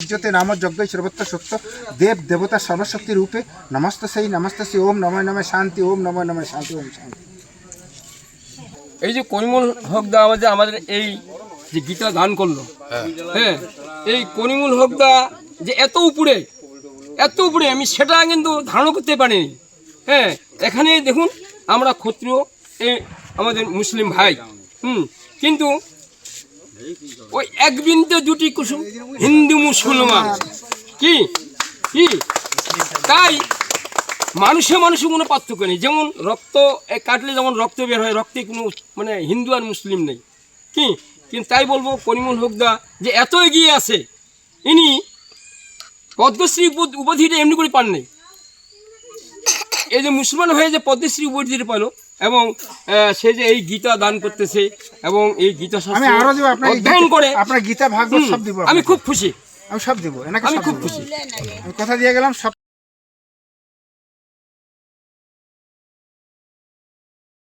ইজ্জতে নাম যজ্ঞ সর্বত্র সত্য দেব দেবতা সর্বশক্তি রূপে নমস্ত সেই নমস্ত সেই ওম নময় নময় শান্তি ওম নময় নময় শান্তি ওম শান্তি। এই যে করিমুল হকদা আমাদের আমাদের এই যে গীতা দান করল হ্যাঁ। এই করিমুল হকদা যে এত উপরে এত উপরে আমি সেটা কিন্তু ধারণা করতে পারিনি। হ্যাঁ এখানে দেখুন আমরা ক্ষত্রিয় এ আমাদের মুসলিম ভাই। হুম কিন্তু ওই এক বিন্দু দুটি কুসুম, হিন্দু মুসলমান। কি? কি? তাই মানুষে মানুষে কোনো পার্থক্য নেই। যেমন রক্ত কাটলে যেমন রক্ত বের হয়, রক্তে কোনো মানে হিন্দু আর মুসলিম নেই। কি? কিন্তু তাই বলব করিমুল হকদা যে এত এগিয়ে আছে, ইনি পদ্মশ্রী উপ- উপাধিটা এমনি করে পান নেই। এই যে মুসলমান হয়ে যে পদ্মশ্রী উপাধিটা পেল এবং আহ, সে যে এই গীতা দান করতেছে এবং এই গীতা আমি শাস্ত্র আরও দিব আপনাকে অধ্যয়ন করে আপনার গীতা ভাগবত সব দিব আমি খুব খুশি। আমি সব দিব আমি খুব খুশি। আমি কথা দিয়ে গেলাম সব